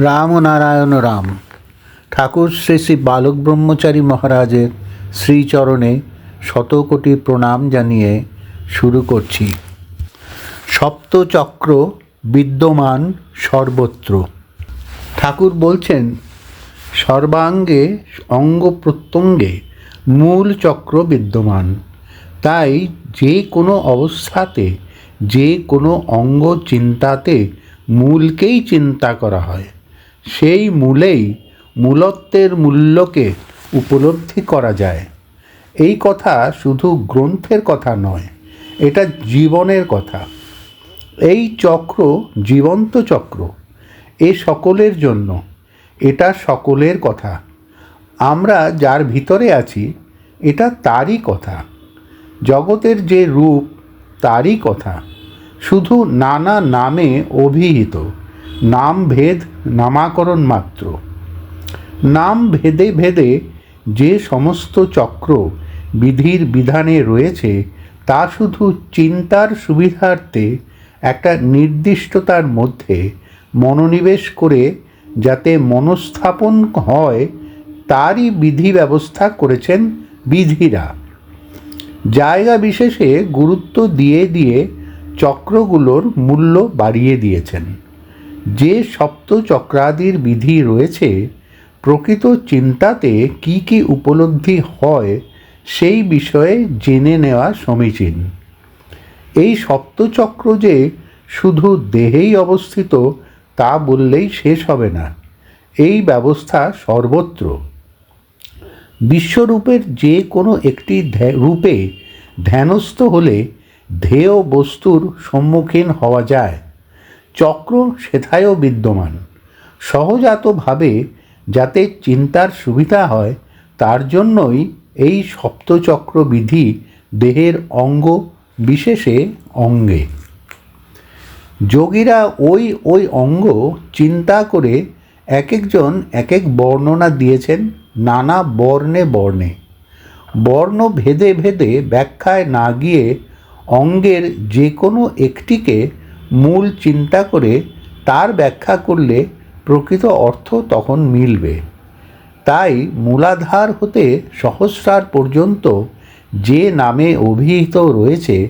রাম ও নারায়ণ রাম। ঠাকুর শ্রী শ্রী বালক ব্রহ্মচারী মহারাজের শ্রীচরণে শতকোটি প্রণাম জানিয়ে শুরু করছি। সপ্তচক্র বিদ্যমান সর্বত্র। ঠাকুর বলছেন, সর্বাঙ্গে অঙ্গ প্রত্যঙ্গে মূল চক্র বিদ্যমান। তাই যে কোনো অবস্থাতে, যে কোনো অঙ্গ চিন্তাতে মূলকেই চিন্তা করা হয়। সেই মূলেই মূলত্বের মূল্যকে উপলব্ধি করা যায়। এই কথা শুধু গ্রন্থের কথা নয়, এটা জীবনের কথা। এই চক্র জীবন্ত চক্র, এ সকলের জন্য, এটা সকলের কথা। আমরা যার ভিতরে আছি, এটা তারই কথা। জগতের যে রূপ, তারই কথা। শুধু নানা নামে অভিহিত। নাম ভেদ নামাকরণ মাত্র। নাম ভেদে ভেদে যে সমস্ত চক্র বিধির বিধানে রয়েছে, তা শুধু চিন্তার সুবিধার্থে একটা নির্দিষ্টতার মধ্যে মনোনিবেশ করে যাতে মনস্থাপন হয়, তারই বিধি ব্যবস্থা করেছেন বিধিরা। জায়গা বিশেষে গুরুত্ব দিয়ে দিয়ে চক্রগুলোর মূল্য বাড়িয়ে দিয়েছেন। যে সপ্ত চক্রাদির বিধি রয়েছে, প্রকৃত চিন্তাতে কি কি উপলব্ধি হয় সেই বিষয়ে জেনে নেওয়া সমীচীন। এই সপ্তচক্র যে শুধু দেহেই অবস্থিত, তা বললেই শেষ হবে না। এই ব্যবস্থা সর্বত্র। বিশ্বরূপের যে কোনো একটি রূপে ধ্যানস্থ হলে ধেয় বস্তুর সম্মুখীন হওয়া যায়। চক্র সেথায়ও বিদ্যমান। সহজাতভাবে যাতে চিন্তার সুবিধা হয়, তার জন্যই এই সপ্তচক্র বিধি দেহের অঙ্গ, বিশেষে অঙ্গে। যোগীরা ওই ওই অঙ্গ চিন্তা করে এক একজন এক এক বর্ণনা দিয়েছেন নানা বর্ণে বর্ণে। বর্ণ ভেদে ভেদে ব্যাখ্যায় না গিয়ে অঙ্গের যে কোনো একটিকে মূল চিন্তা করে তার ব্যাখ্যা করলে প্রকৃত অর্থ তখন মিলবে। তাই মূলাধার হতে সহস্রার পর্যন্ত যে নামে অভিহিত রয়েছে,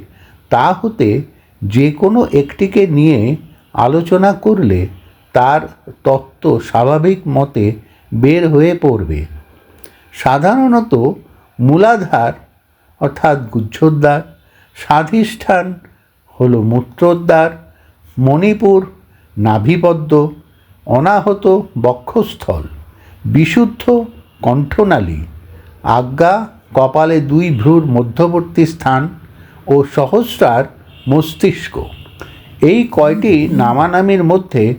তা হতে যে কোনো একটিকে নিয়ে আলোচনা করলে তার তত্ত্ব স্বাভাবিক মতে বের হয়ে পড়বে। সাধারণত মূলাধার অর্থাৎ গুজ্জোদ্বার স্বাধিষ্ঠান হল মূত্রোদ্বার মণিপুর নাভিপদ্ম, অনাহত বক্ষস্থল, বিশুদ্ধ কণ্ঠনালী, আজ্ঞা কপালে দুই ভ্রুর মধ্যবর্তী স্থান ও সহস্রার মস্তিষ্ক। এই কয়টি নামানামির মধ্যে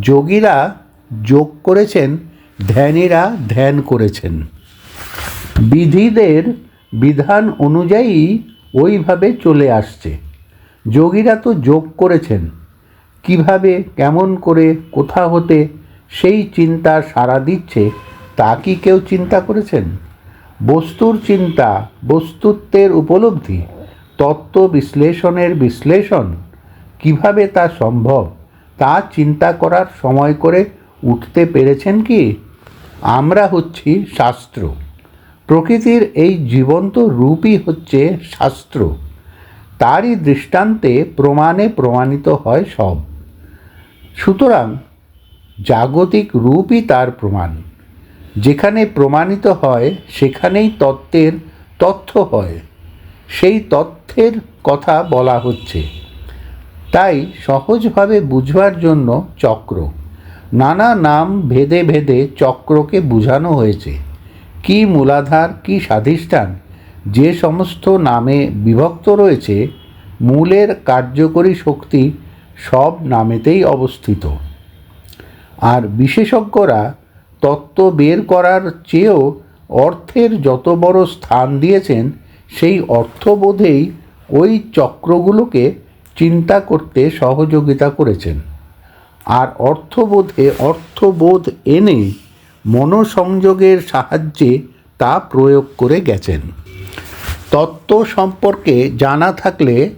যোগীরা যোগ করেছেন, ধ্যানীরা ধ্যান করেছেন। বিধিদের বিধান অনুযায়ী ওইভাবে চলে আসছে। যোগীরা তো যোগ করেছেন। কীভাবে, কেমন করে, কোথা হতে সেই চিন্তা সাড়া দিচ্ছে, তা কি কেউ চিন্তা করেছেন? বস্তুর চিন্তা, বস্তুত্বের উপলব্ধি, তত্ত্ব বিশ্লেষণের বিশ্লেষণ, কীভাবে তা সম্ভব, তা চিন্তা করার সময় করে উঠতে পেরেছেন কি? আমরা হচ্ছি শাস্ত্র। প্রকৃতির এই জীবন্ত রূপই হচ্ছে শাস্ত্র। তারই দৃষ্টান্তে প্রমাণে প্রমাণিত হয় সব। সুতরাং জাগতিক রূপই তার প্রমাণ। যেখানে প্রমাণিত হয়, সেখানেই তত্ত্বের তথ্য হয়। সেই তথ্যের কথা বলা হচ্ছে। তাই সহজভাবে বুঝবার জন্য চক্র। নানা নাম ভেদে ভেদে চক্রকে বোঝানো হয়েছে। কি মূলাধার, কি স্বাধিষ্ঠান, যে সমস্ত নামে বিভক্ত রয়েছে, মূলের কার্যকরী শক্তি সব নামেতেই অবস্থিত। আর বিশেষজ্ঞরা তত্ত্ব বের করার চেয়েও অর্থের যত বড় স্থান দিয়েছেন, সেই অর্থবোধেই ওই চক্রগুলোকে চিন্তা করতে সহযোগিতা করেছেন। আর অর্থবোধে অর্থবোধ এনে মনোসংযোগের সাহায্যে তা প্রয়োগ করে গেছেন। তত্ত্ব সম্পর্কে জানা থাকলে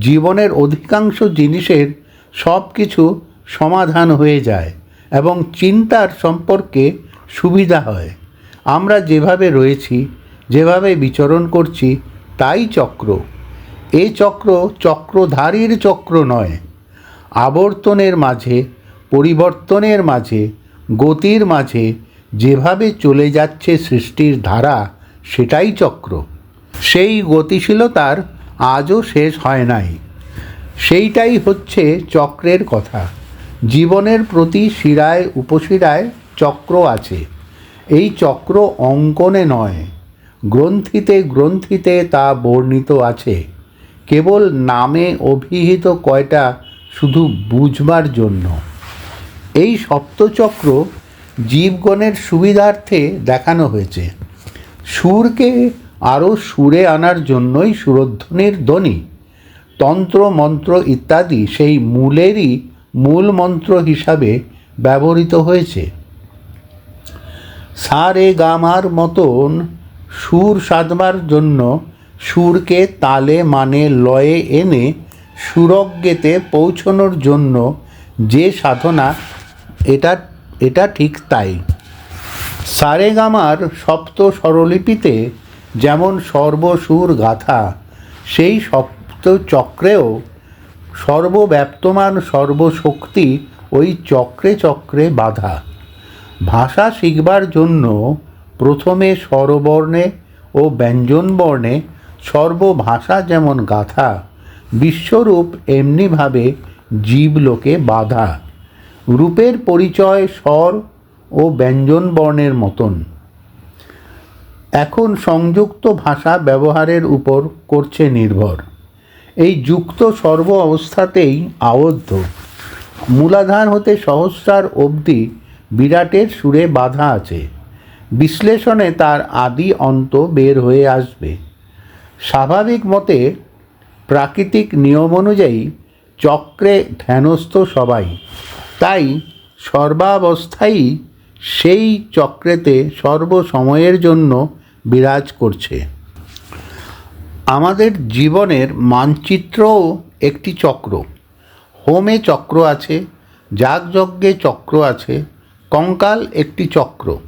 জীবনের অধিকাংশ জিনিসের সব কিছু সমাধান হয়ে যায় এবং চিন্তার সম্পর্কে সুবিধা হয়। আমরা যেভাবে রয়েছি, যেভাবে বিচরণ করছি, তাই চক্র। এই চক্র চক্রধারীর চক্র নয়। আবর্তনের মাঝে, পরিবর্তনের মাঝে, গতির মাঝে যেভাবে চলে যাচ্ছে সৃষ্টির ধারা, সেটাই চক্র। সেই গতিশীলতার আজও শেষ হয় নাই। সেইটাই হচ্ছে চক্রের কথা। জীবনের প্রতি শিরায়, উপশিরায় চক্র আছে। এই চক্র অঙ্কনে নয়। গ্রন্থিতে গ্রন্থিতে তা বর্ণিত আছে। কেবল নামে অভিহিত কয়টা শুধু বুঝবার জন্য। এই সপ্তচক্র জীবগণের সুবিধার্থে দেখানো হয়েছে। সুরকে আরও সুরে আনার জন্যই সুরধ্বনির ধ্বনি, তন্ত্র, মন্ত্র ইত্যাদি সেই মূলেরই মূল মন্ত্র হিসাবে ব্যবহৃত হয়েছে। সা রে গামার মতন সুর সাধবার জন্য সুরকে তালে মানে লয়ে এনে সুরজ্ঞেতে পৌঁছনোর জন্য যে সাধনা, এটা এটা ঠিক তাই। সারেগামার সপ্ত স্বরলিপিতে যেমন সর্বসুর গাথা, সেই সপ্ত চক্রেও সর্বব্যাপ্তমান সর্বশক্তি ওই চক্রে চক্রে বাধা। ভাষা শিখবার জন্য প্রথমে স্বরবর্ণে ও ব্যঞ্জনবর্ণে সর্বভাষা যেমন গাথা, বিশ্বরূপ এমনিভাবে জীবলোকে বাধা। রূপের পরিচয় স্বর ও ব্যঞ্জনবর্ণের মতন। এখন সংযুক্ত ভাষা ব্যবহারের উপর করছে নির্ভর। এই যুক্ত সর্ব অবস্থাতেই আবদ্ধ। মূলাধার হতে সহস্রার অবধি বিরাটের সুরে বাধা আছে। বিশ্লেষণে তার আদি অন্ত বের হয়ে আসবে। স্বাভাবিক মতে প্রাকৃতিক নিয়ম অনুযায়ী চক্রে ধ্যানস্থ সবাই। তাই সর্বাবস্থায় সেই চক্রেতে সর্বসময়ের জন্য বিরাজ করছে। আমাদের জীবনের মানচিত্রও একটি চক্র। হোমে চক্র আছে, যাগযজ্ঞে চক্র আছে, কঙ্কাল একটি চক্র।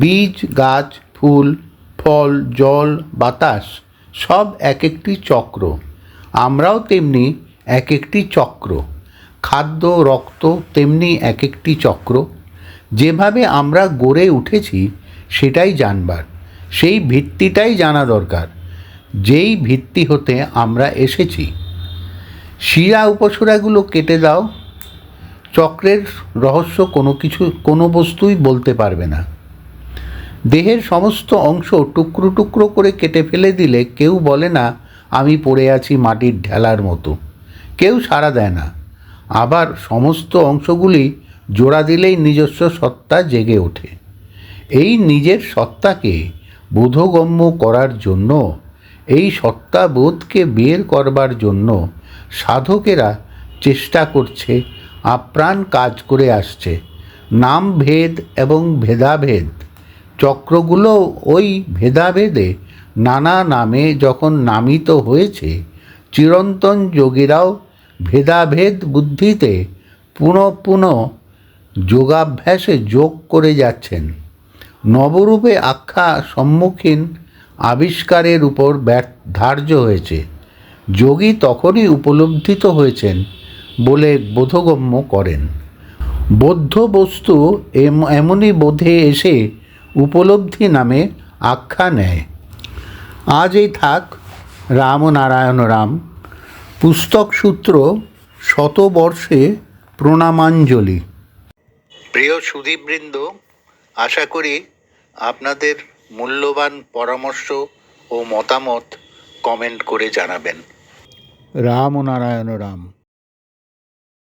বীজ, গাছ, ফুল, ফল, জল, বাতাস সব এক একটি চক্র। আমরাও তেমনি এক একটি চক্র। খাদ্য, রক্ত তেমনি এক একটি চক্র। যেভাবে আমরা গড়ে উঠেছি সেটাই জানবার। সেই ভিত্তিটাই জানা দরকার। যেই ভিত্তি হতে আমরা এসেছি। শিরা উপসুরাগুলো কেটে দাও, চক্রের রহস্য কোনো কিছু, কোনো বস্তুই বলতে পারবে না। দেহের সমস্ত অংশ টুকরো টুকরো করে কেটে ফেলে দিলে কেউ বলে না, আমি পড়ে আছি মাটির ঢেলার মতো। কেউ সাড়া দেয় না। আবার সমস্ত অংশগুলি জোড়া দিলেই নিজস্ব সত্তা জেগে ওঠে। এই নিজের সত্তাকে বোধগম্য করার জন্য, এই সত্তাবোধকে বের করবার জন্য সাধকেরা চেষ্টা করছে, আপ্রাণ কাজ করে আসছে। নাম ভেদ এবং ভেদাভেদ। চক্রগুলো ওই ভেদাভেদে নানা নামে যখন নামিত হয়েছে, চিরন্তন যোগীরাও ভেদাভেদ বুদ্ধিতে পুনঃ পুনঃ যোগাভ্যাসে যোগ করে যাচ্ছেন। নবরূপে আখ্যা সম্মুখীন আবিষ্কারের উপর ধার্য হয়েছে। যোগী তখনই উপলব্ধিত হয়েছেন বলে বোধগম্য করেন। বৌদ্ধ বস্তু এম- এমনই বোধে এসে উপলব্ধি নামে আখ্যা নেয়। আজ এই থাক, রামনারায়ণ রাম। পুস্তক সূত্র শতবর্ষে প্রণামাঞ্জলি। প্রিয় সুধীবৃন্দ আশা করি আপনাদের মূল্যবান পরামর্শ ও মতামত কমেন্ট করে জানাবেন। রাম ও নারায়ণ রাম।